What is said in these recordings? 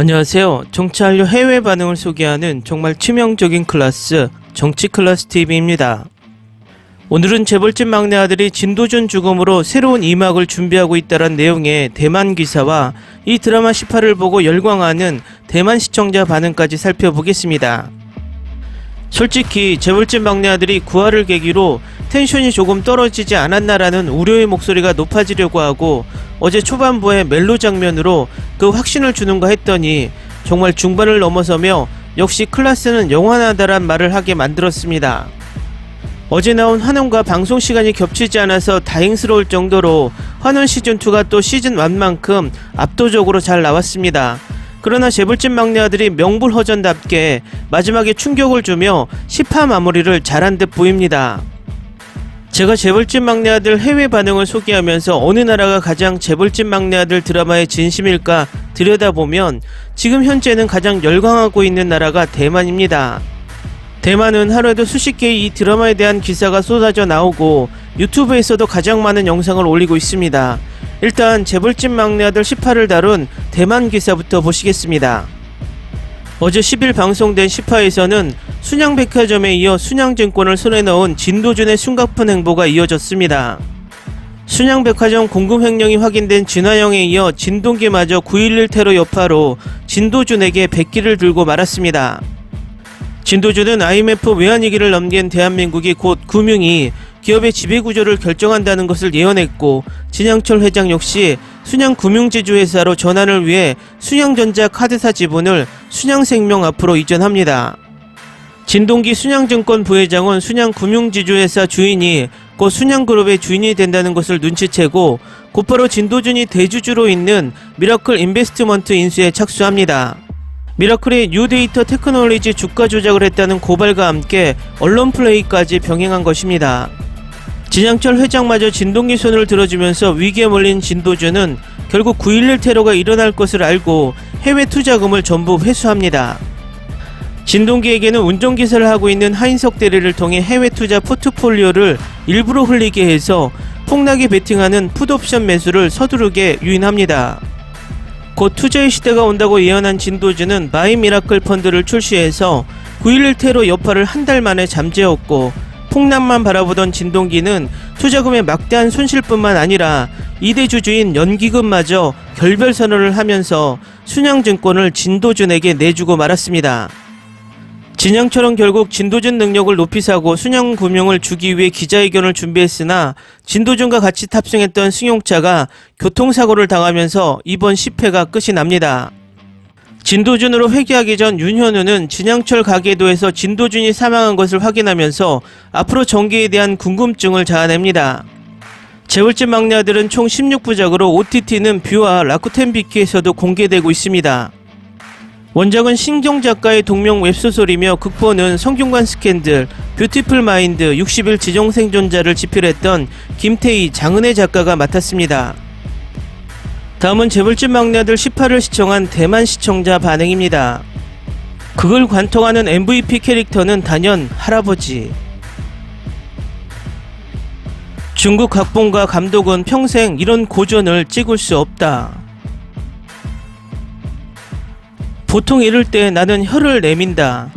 안녕하세요. 정치한류 해외 반응을 소개하는 정말 치명적인 클래스 정치 클래스 TV입니다. 오늘은 재벌집 막내 아들이 진도준 죽음으로 새로운 이막을 준비하고 있다는 내용의 대만 기사와 이 드라마 18을 보고 열광하는 대만 시청자 반응까지 살펴보겠습니다. 솔직히 재벌집 막내 아들이 구화를 계기로 텐션이 조금 떨어지지 않았나라는 우려의 목소리가 높아지려고 하고 어제 초반부의 멜로 장면으로 그 확신을 주는가 했더니 정말 중반을 넘어서며 역시 클라스는 영원하다란 말을 하게 만들었습니다. 어제 나온 환원과 방송 시간이 겹치지 않아서 다행스러울 정도로 환원 시즌2가 또 시즌1만큼 압도적으로 잘 나왔습니다. 그러나 재벌집 막내 아들이 명불허전답게 마지막에 충격을 주며 10화 마무리를 잘한 듯 보입니다. 제가 재벌집 막내 아들 해외 반응을 소개하면서 어느 나라가 가장 재벌집 막내 아들 드라마의 진심일까 들여다보면 지금 현재는 가장 열광하고 있는 나라가 대만입니다. 대만은 하루에도 수십 개의 이 드라마에 대한 기사가 쏟아져 나오고 유튜브에서도 가장 많은 영상을 올리고 있습니다. 일단 재벌집 막내 아들 18을 다룬 대만 기사부터 보시겠습니다. 어제 10일 방송된 10화에서는 순양백화점에 이어 순양증권을 손에 넣은 진도준의 숨가쁜 행보가 이어졌습니다. 순양백화점 공금 횡령이 확인된 진화영에 이어 진동기마저 9.11 테러 여파로 진도준에게 백기를 들고 말았습니다. 진도준은 IMF 외환위기를 넘긴 대한민국이 곧 금융이 기업의 지배구조를 결정한다는 것을 예언했고 진양철 회장 역시 순양금융지주회사로 전환을 위해 순양전자 카드사 지분을 순양생명 앞으로 이전합니다. 진동기 순양증권 부회장은 순양금융지주회사 주인이 곧 순양그룹의 주인이 된다는 것을 눈치채고 곧바로 진도준이 대주주로 있는 미라클 인베스트먼트 인수에 착수합니다. 미라클이 뉴데이터 테크놀리지 주가 조작을 했다는 고발과 함께 언론 플레이까지 병행한 것입니다. 진양철 회장마저 진동기 손을 들어주면서 위기에 몰린 진도준은 결국 9.11 테러가 일어날 것을 알고 해외 투자금을 전부 회수합니다. 진동기에게는 운전기사를 하고 있는 하인석 대리를 통해 해외 투자 포트폴리오를 일부러 흘리게 해서 폭락에 베팅하는 풋옵션 매수를 서두르게 유인합니다. 곧 투자의 시대가 온다고 예언한 진도준은 마이 미라클 펀드를 출시해서 9.11 테러 여파를 한 달 만에 잠재웠고 폭락만 바라보던 진동기는 투자금의 막대한 손실뿐만 아니라 2대 주주인 연기금마저 결별 선언을 하면서 순양증권을 진도준에게 내주고 말았습니다. 진양처럼 결국 진도준 능력을 높이 사고 순양금융을 주기 위해 기자회견을 준비했으나 진도준과 같이 탑승했던 승용차가 교통사고를 당하면서 이번 10회가 끝이 납니다. 진도준으로 회귀하기 전 윤현우는 진양철 가계도에서 진도준이 사망한 것을 확인하면서 앞으로 전개에 대한 궁금증을 자아냅니다. 재벌집 막내 아들은 총 16부작으로 OTT는 뷰와 라쿠텐 비키에서도 공개되고 있습니다. 원작은 신경 작가의 동명 웹소설이며 극본은 성균관 스캔들, 뷰티풀 마인드, 60일 지정생존자를 집필했던 김태희, 장은혜 작가가 맡았습니다. 다음은 재벌집 막내 아들 18을 시청한 대만 시청자 반응입니다. 그걸 관통하는 MVP 캐릭터는 단연 할아버지. 중국 각본가 감독은 평생 이런 고전을 찍을 수 없다. 보통 이럴 때 나는 혀를 내민다.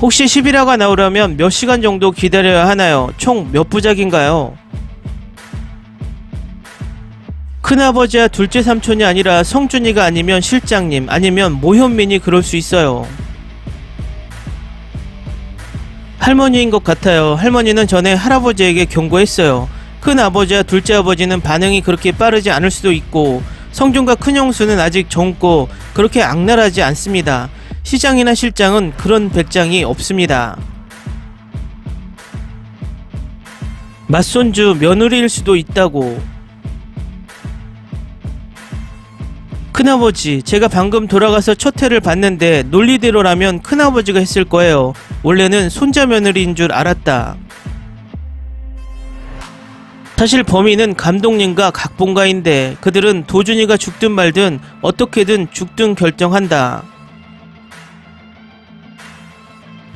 혹시 11화가 나오려면 몇 시간 정도 기다려야 하나요? 총 몇 부작인가요? 큰아버지와 둘째 삼촌이 아니라 성준이가 아니면 실장님 아니면 모현민이 그럴 수 있어요. 할머니인 것 같아요. 할머니는 전에 할아버지에게 경고했어요. 큰아버지와 둘째 아버지는 반응이 그렇게 빠르지 않을 수도 있고 성준과 큰형수는 아직 젊고 그렇게 악랄하지 않습니다. 시장이나 실장은 그런 백장이 없습니다. 맞손주 며느리일 수도 있다고. 큰아버지, 제가 방금 돌아가서 첫 회를 봤는데 논리대로라면 큰아버지가 했을 거예요. 원래는 손자 며느리인 줄 알았다. 사실 범인은 감독님과 각본가인데 그들은 도준이가 죽든 말든 어떻게든 죽든 결정한다.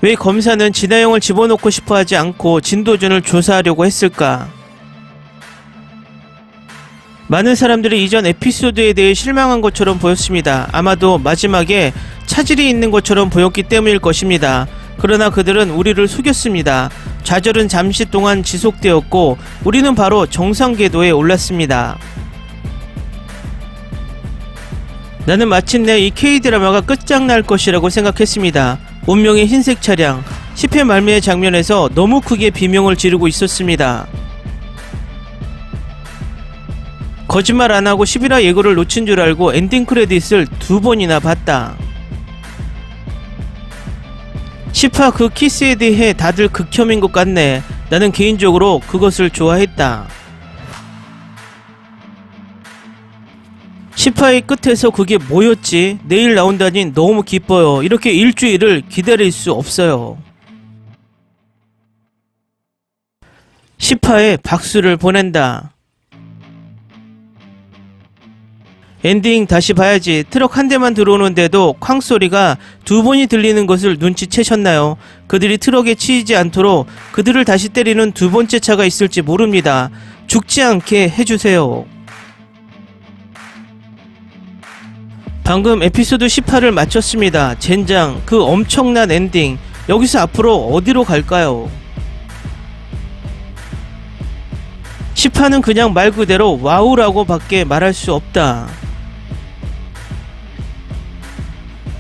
왜 검사는 진아영을 집어넣고 싶어 하지 않고 진도준을 조사하려고 했을까? 많은 사람들이 이전 에피소드에 대해 실망한 것처럼 보였습니다. 아마도 마지막에 차질이 있는 것처럼 보였기 때문일 것입니다. 그러나 그들은 우리를 속였습니다. 좌절은 잠시 동안 지속되었고 우리는 바로 정상 궤도에 올랐습니다. 나는 마침내 이 K-드라마가 끝장날 것이라고 생각했습니다. 운명의 흰색 차량, 10회 말미의 장면에서 너무 크게 비명을 지르고 있었습니다. 거짓말 안 하고 11화 예고를 놓친 줄 알고 엔딩 크레딧을 두 번이나 봤다. 10화 그 키스에 대해 다들 극혐인 것 같네. 나는 개인적으로 그것을 좋아했다. 10화의 끝에서 그게 뭐였지? 내일 나온다니 너무 기뻐요. 이렇게 일주일을 기다릴 수 없어요. 10화에 박수를 보낸다. 엔딩 다시 봐야지. 트럭 한 대만 들어오는데도 쾅 소리가 두 번이 들리는 것을 눈치채셨나요? 그들이 트럭에 치이지 않도록 그들을 다시 때리는 두 번째 차가 있을지 모릅니다. 죽지 않게 해주세요. 방금 에피소드 18을 마쳤습니다. 젠장, 그 엄청난 엔딩. 여기서 앞으로 어디로 갈까요? 10화는 그냥 말 그대로 와우라고 밖에 말할 수 없다.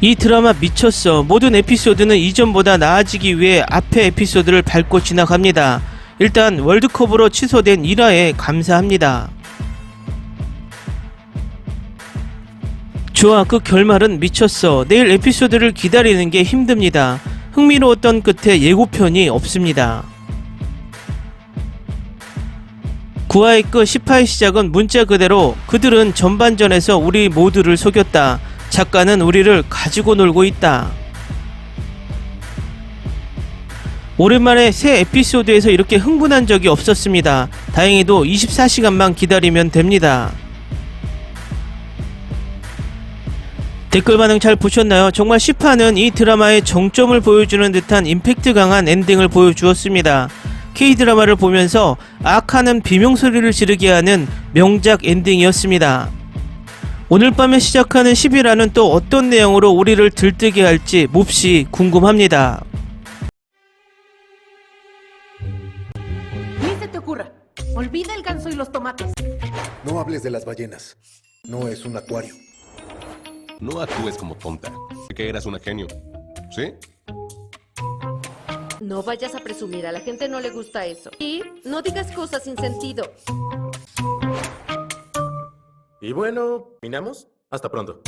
이 드라마 미쳤어. 모든 에피소드는 이전보다 나아지기 위해 앞의 에피소드를 밟고 지나갑니다. 일단 월드컵으로 취소된 1화에 감사합니다. 좋아, 그 결말은 미쳤어. 내일 에피소드를 기다리는 게 힘듭니다. 흥미로웠던 끝에 예고편이 없습니다. 9화의 끝 10화의 시작은 문자 그대로 그들은 전반전에서 우리 모두를 속였다. 작가는 우리를 가지고 놀고 있다. 오랜만에 새 에피소드에서 이렇게 흥분한 적이 없었습니다. 다행히도 24시간만 기다리면 됩니다. 댓글 반응 잘 보셨나요? 정말 10화는 이 드라마의 정점을 보여주는 듯한 임팩트 강한 엔딩을 보여주었습니다. K-드라마를 보면서 악하는 비명 소리를 지르게 하는 명작 엔딩이었습니다. 오늘 밤에 시작하는 11화는 또 어떤 내용으로 우리를 들뜨게 할지 몹시 궁금합니다. Ni se te ocurra. Olvida el ganso y los tomates. No hables de las ballenas. No es un acuario. No actúes como tonta. Que eras una genio. ¿Sí? No vayas a presumir, a la gente no le gusta eso. Y no digas cosas sin sentido. Y bueno, ¿minamos? Hasta pronto.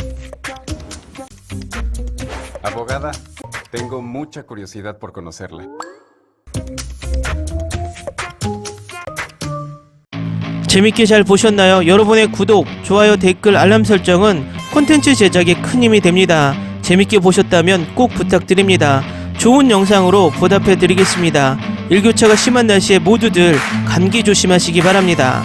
Abogada, tengo mucha curiosidad por conocerla. 재밌게 잘 보셨나요? 여러분의 구독, 좋아요, 댓글, 알람 설정은 콘텐츠 제작에 큰 힘이 됩니다. 재밌게 보셨다면 꼭 부탁드립니다. 좋은 영상으로 보답해 드리겠습니다. 일교차가 심한 날씨에 모두들 감기 조심하시기 바랍니다.